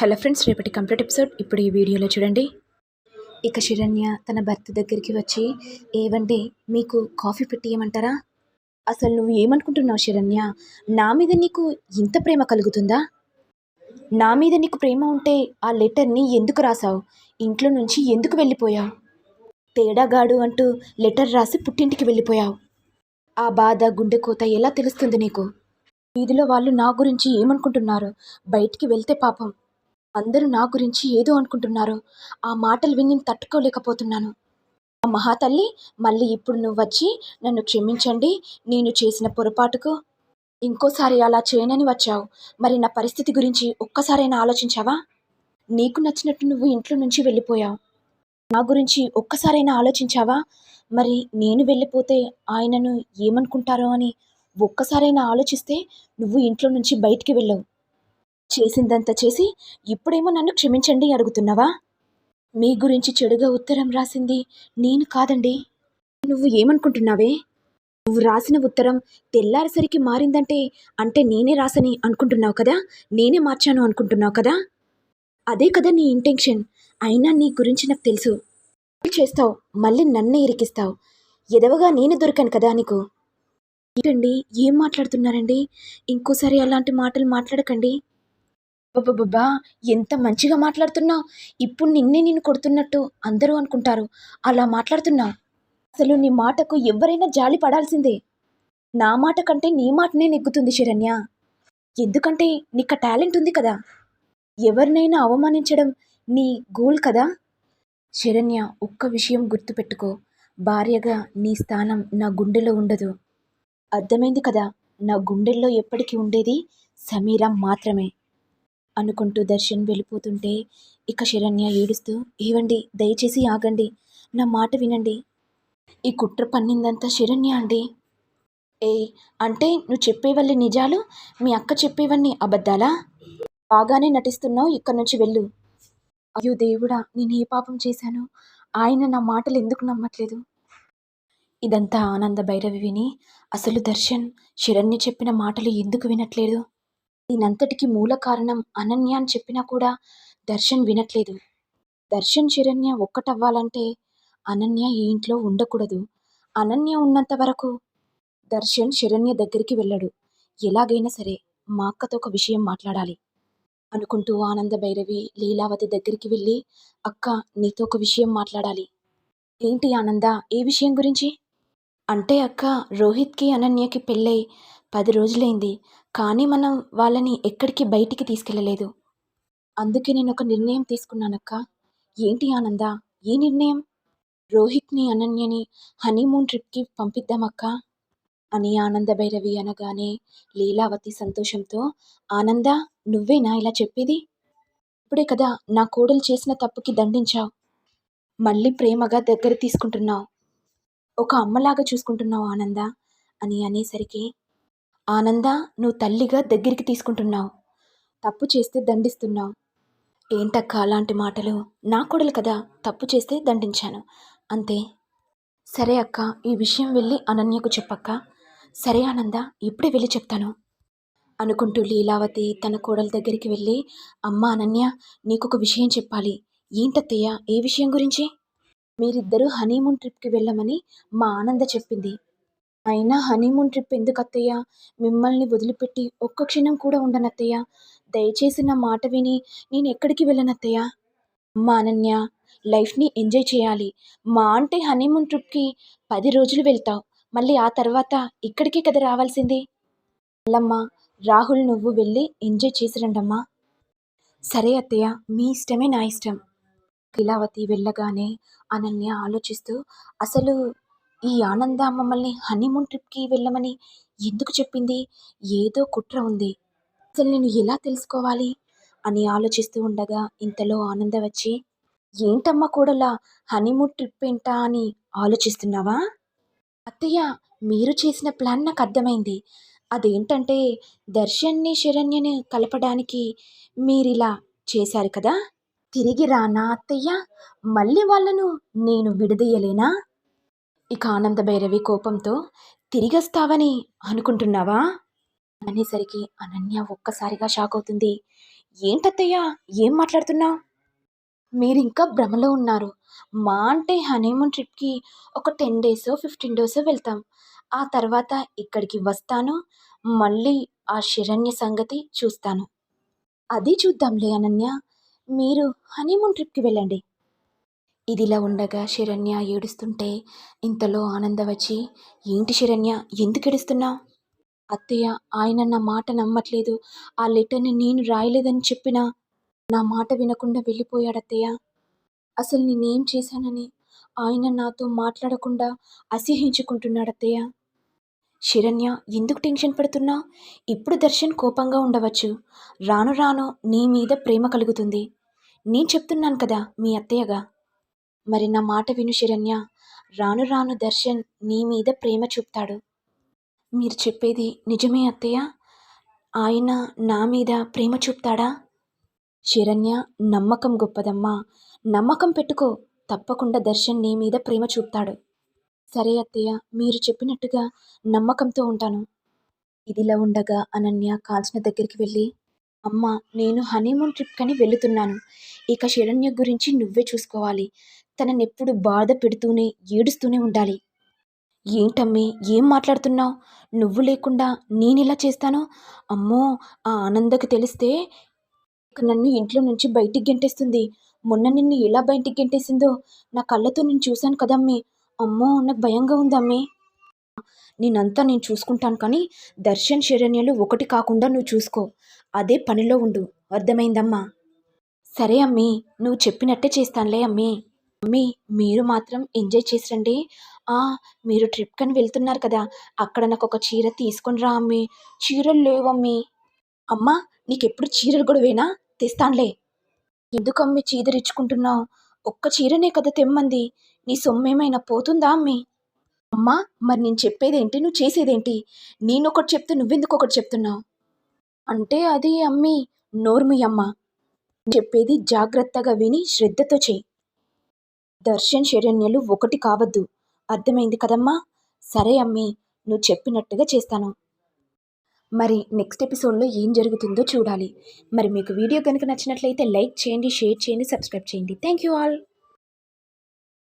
Hello friends రేపటి complete episode. ఇప్పుడు ఈ వీడియోలో చూడండి. ఇక శరణ్య తన భర్త దగ్గరికి వచ్చి ఏవండి మీకు కాఫీ పెట్టియమంటారా అసలు నువ్వు ఏమనుకుంటున్నావు శరణ్య? నా మీద నీకు ఇంత ప్రేమ కలుగుతుందా? నా మీద నీకు ప్రేమ ఉంటే ఆ లెటర్ని ఎందుకు రాసావు? ఇంట్లో నుంచి ఎందుకు వెళ్ళిపోయావు? తేడాగాడు అంటూ లెటర్ రాసి పుట్టింటికి వెళ్ళిపోయావు. ఆ బాధ గుండె కోత ఎలా తెలుస్తుంది నీకు? వీధిలో వాళ్ళు నా గురించి ఏమనుకుంటున్నారు? బయటికి వెళ్తే పాపం అందరూ నా గురించి ఏదో అనుకుంటున్నారు. ఆ మాటలు విని నేను తట్టుకోలేకపోతున్నాను. ఆ మహాతల్లి మళ్ళీ ఇప్పుడు నువ్వు వచ్చి నన్ను క్షమించండి నేను చేసిన పొరపాటుకు. ఇంకోసారి అలా చేయనని వచ్చావు. మరి నా పరిస్థితి గురించి ఒక్కసారైనా ఆలోచించావా? నీకు నచ్చినట్టు నువ్వు ఇంట్లో నుంచి వెళ్ళిపోయావు. నా గురించి ఒక్కసారైనా ఆలోచించావా? మరి నేను వెళ్ళిపోతే ఆయనను ఏమనుకుంటారో అని ఒక్కసారైనా ఆలోచిస్తే నువ్వు ఇంట్లో నుంచి బయటికి వెళ్ళవు. చేసిందంతా చేసి ఇప్పుడేమో నన్ను క్షమించండి అడుగుతున్నావా? మీ గురించి చెడుగా ఉత్తరం రాసింది నేను కాదండి. నువ్వు ఏమనుకుంటున్నావే? నువ్వు రాసిన ఉత్తరం తెల్లారిసరికి మారిందంటే అంటే నేనే రాసని అనుకుంటున్నావు కదా? నేనే మార్చాను అనుకుంటున్నావు కదా? అదే కదా నీ ఇంటెన్షన్. అయినా నీ గురించి నాకు తెలుసు. చేస్తావు? మళ్ళీ నన్నే ఇరికిస్తావు. ఎదవగా నేను దొరికాను కదా నీకు? ఏంటండి? ఏం మాట్లాడుతున్నారండి? ఇంకోసారి అలాంటి మాటలు మాట్లాడకండి. బాబా ఎంత మంచిగా మాట్లాడుతున్నావు ఇప్పుడు నిన్నే నిన్ను కొడుతున్నట్టు అందరూ అనుకుంటారు. అలా మాట్లాడుతున్నావు అసలు నీ మాటకు ఎవరైనా జాలి పడాల్సిందే. నా మాట కంటే నీ మాటనే నెగ్గుతుంది శరణ్య. ఎందుకంటే నీకు టాలెంట్ ఉంది కదా. ఎవరినైనా అవమానించడం నీ గోల్ కదా. శరణ్య ఒక్క విషయం గుర్తుపెట్టుకో. భార్యగా నీ స్థానం నా గుండెలో ఉండదు. అర్థమైంది కదా. నా గుండెల్లో ఎప్పటికీ ఉండేది సమీరం మాత్రమే. అనుకుంటూ దర్శన్ వెళ్ళిపోతుంటే ఇక శరణ్య ఏడుస్తూ ఏవండి దయచేసి ఆగండి. నా మాట వినండి. ఈ కుట్ర పన్నిందంతా శరణ్య అండి. ఏ అంటే నువ్వు చెప్పేవల్లి నిజాలు? మీ అక్క చెప్పేవన్నీ అబద్ధాలా? బాగానే నటిస్తున్నావు ఇక్కడి నుంచి వెళ్ళు. అయ్యో దేవుడా నేను ఏ పాపం చేశాను? ఆయన నా మాటలు ఎందుకు నమ్మట్లేదు? ఇదంతా ఆనంద భైరవి విని అసలు దర్శన్ శరణ్య చెప్పిన మాటలు ఎందుకు వినట్లేదు? దీనంతటికి మూల కారణం అనన్య అని చెప్పినా కూడా దర్శన్ వినట్లేదు. దర్శన్ శరణ్య ఒక్కటవ్వాలంటే అనన్య ఈ ఇంట్లో ఉండకూడదు. అనన్య ఉన్నంత వరకు దర్శన్ శరణ్య దగ్గరికి వెళ్ళడు. ఎలాగైనా సరే మా అక్కతో ఒక విషయం మాట్లాడాలి అనుకుంటూ ఆనంద భైరవి లీలావతి దగ్గరికి వెళ్ళి అక్క నీతో ఒక విషయం మాట్లాడాలి. ఏంటి ఆనంద? ఏ విషయం గురించి? అంటే అక్క రోహిత్కి అనన్యకి పెళ్ళై పది రోజులైంది. కానీ మనం వాళ్ళని ఎక్కడికి బయటికి తీసుకెళ్ళలేదు. అందుకే నేను ఒక నిర్ణయం తీసుకున్నానక్క. ఏంటి ఆనంద? ఏ నిర్ణయం? రోహిత్ని అనన్యని హనీమూన్ ట్రిప్కి పంపిద్దామక్క? అని ఆనంద భైరవి అనగానే లీలావతి సంతోషంతో ఆనంద నువ్వేనా ఇలా చెప్పేది? ఇప్పుడే కదా నా కోడలు చేసిన తప్పుకి దండించావు. మళ్ళీ ప్రేమగా దగ్గర తీసుకుంటున్నావు. ఒక అమ్మలాగా చూసుకుంటున్నావు ఆనంద అని అనేసరికి ఆనంద నువ్వు తల్లిగా దగ్గరికి తీసుకుంటున్నావు. తప్పు చేస్తే దండిస్తున్నావు. ఏంటక్క అలాంటి మాటలు? నా కొడలు కదా తప్పు చేస్తే దండించాను. అంతే. సరే అక్క ఈ విషయం వెళ్ళి అనన్యకు చెప్పక్క. సరే ఆనంద ఇప్పుడే వెళ్ళి చెప్తాను. అనుకుంటూ లీలావతి తన కోడల దగ్గరికి వెళ్ళి అమ్మ అనన్య నీకొక విషయం చెప్పాలి. ఏంటత్తయ్య ఏ విషయం గురించి? మీరిద్దరూ హనీమూన్ ట్రిప్కి వెళ్ళమని మా ఆనంద చెప్పింది. అయినా హనీమూన్ ట్రిప్ ఎందుకు అత్తయ్య మిమ్మల్ని వదిలిపెట్టి ఒక్క క్షణం కూడా ఉండనత్తయ్య. దయచేసి నా మాట విని నేను ఎక్కడికి వెళ్ళనత్తయ్య? అమ్మ అనన్య లైఫ్ని ఎంజాయ్ చేయాలి. మా అంటే హనీమూన్ ట్రిప్కి పది రోజులు వెళ్తావు. మళ్ళీ ఆ తర్వాత ఇక్కడికే కదా రావాల్సింది? అల్లమ్మ రాహుల్ నువ్వు వెళ్ళి ఎంజాయ్ చేసి రండమ్మా సరే అత్తయ్య మీ ఇష్టమే నా ఇష్టం. లీలావతి వెళ్ళగానే అనన్య ఆలోచిస్తూ అసలు ఈ ఆనంద మమ్మల్ని హనీమూన్ ట్రిప్కి వెళ్ళమని ఎందుకు చెప్పింది? ఏదో కుట్ర ఉంది. అసలు నేను ఎలా తెలుసుకోవాలి? అని ఆలోచిస్తూ ఉండగా ఇంతలో ఆనంద వచ్చి ఏంటమ్మా కూడలా హనీమూన్ ట్రిప్ ఏంటా అని ఆలోచిస్తున్నావా? అత్తయ్య మీరు చేసిన ప్లాన్ నాకు అర్థమైంది. అదేంటంటే దర్శన్ని శరణ్యని కలపడానికి మీరిలా చేశారు కదా? తిరిగి రానా అత్తయ్య? మళ్ళీ వాళ్ళను నేను విడదీయలేనా? ఇక ఆనంద భైరవి కోపంతో తిరిగొస్తావని అనుకుంటున్నావా? అనేసరికి అనన్య ఒక్కసారిగా షాక్ అవుతుంది. ఏంటత్తయ్య? ఏం మాట్లాడుతున్నావు? మీరు ఇంకా భ్రమలో ఉన్నారు. మా అంటే హనీమూన్ ట్రిప్కి ఒక టెన్ డేస్ ఫిఫ్టీన్ డేస్ వెళ్తాం. ఆ తర్వాత ఇక్కడికి వస్తాను. మళ్ళీ ఆ శరణ్య సంగతి చూస్తాను. అది చూద్దాంలే అనన్య. మీరు హనీమూన్ ట్రిప్కి వెళ్ళండి. ఇదిలా ఉండగా శరణ్య ఏడుస్తుంటే ఇంతలో ఆనంద వచ్చి ఏంటి శరణ్య ఎందుకు ఏడుస్తున్నావు? అత్తయ్య ఆయన నా మాట నమ్మట్లేదు. ఆ లెటర్ని నేను రాయలేదని చెప్పినా నా మాట వినకుండా వెళ్ళిపోయాడు అత్తయ్య అసలు నేనేం చేశానని ఆయన నాతో మాట్లాడకుండా అసహ్యించుకుంటున్నాడు అత్తయ్య శరణ్య ఎందుకు టెన్షన్ పడుతున్నా ఇప్పుడు దర్శన్ కోపంగా ఉండవచ్చు. రాను రాను నీ మీద ప్రేమ కలుగుతుంది. నేను చెప్తున్నాను కదా మీ అత్తయ్యగా. మరి నా మాట విను శరణ్య రాను రాను దర్శన్ నీ మీద ప్రేమ చూపుతాడు. మీరు చెప్పేది నిజమే అత్తయ్య. ఆయన నా మీద ప్రేమ చూపుతాడా? శరణ్య నమ్మకం గొప్పదమ్మా. నమ్మకం పెట్టుకో. తప్పకుండా దర్శన్ నీ మీద ప్రేమ చూపుతాడు. సరే అత్తయ్య మీరు చెప్పినట్టుగా నమ్మకంతో ఉంటాను. ఇదిలా ఉండగా అనన్య కాల్చిన దగ్గరికి వెళ్ళి అమ్మ నేను హనీమూన్ ట్రిప్ కని వెళుతున్నాను ఇక శరణ్య గురించి నువ్వే చూసుకోవాలి. తననెప్పుడు బాధ పెడుతూనే ఏడుస్తూనే ఉండాలి. ఏంటమ్మి ఏం మాట్లాడుతున్నావు? నువ్వు లేకుండా నేనెలా చేస్తాను? అమ్మో ఆ ఆనందకి తెలిస్తే నన్ను ఇంట్లో నుంచి బయటికి గెంటేస్తుంది. మొన్న నిన్ను ఎలా బయటికి గెంటేసిందో నా కళ్ళతో నేను చూశాను కదమ్మి. అమ్మో నాకు భయంగా ఉందమ్మి. నేనంతా నేను చూసుకుంటాను కానీ దర్శన్ శరణ్యలు ఒకటి కాకుండా నువ్వు చూసుకో. అదే పనిలో ఉండు. అర్థమైందమ్మా? సరే అమ్మీ నువ్వు చెప్పినట్టే చేస్తానులే అమ్మీ. అమ్మీ మీరు మాత్రం ఎంజాయ్ చేసిరండి. ఆ మీరు ట్రిప్కని వెళ్తున్నారు కదా అక్కడ నాకు ఒక చీర తీసుకొని రా అమ్మీ. చీరలు లేవమ్మీ అమ్మా. నీకెప్పుడు చీరలు గొడవేనా? తెస్తానులే. ఎందుకు అమ్మి చీదరిచ్చుకుంటున్నావు? ఒక్క చీరనే కదా తెమ్మంది. నీ సొమ్మేమైనా పోతుందా అమ్మి? అమ్మా మరి నేను చెప్పేదేంటి? నువ్వు చేసేదేంటి? నేను ఒకటి చెప్తే నువ్వెందుకు ఒకటి చెప్తున్నావు? అంటే అది అమ్మి నోర్మి అమ్మ చెప్పేది జాగ్రత్తగా విని శ్రద్ధతో చెయ్యి దర్శన్ శరణ్యలు ఒకటి కావద్దు. అర్థమైంది కదమ్మా? సరే అమ్మి నువ్వు చెప్పినట్టుగా చేస్తాను. మరి నెక్స్ట్ ఎపిసోడ్లో ఏం జరుగుతుందో చూడాలి. మరి మీకు వీడియో కనుక నచ్చినట్లయితే లైక్ చేయండి షేర్ చేయండి సబ్స్క్రైబ్ చేయండి. Thank you all.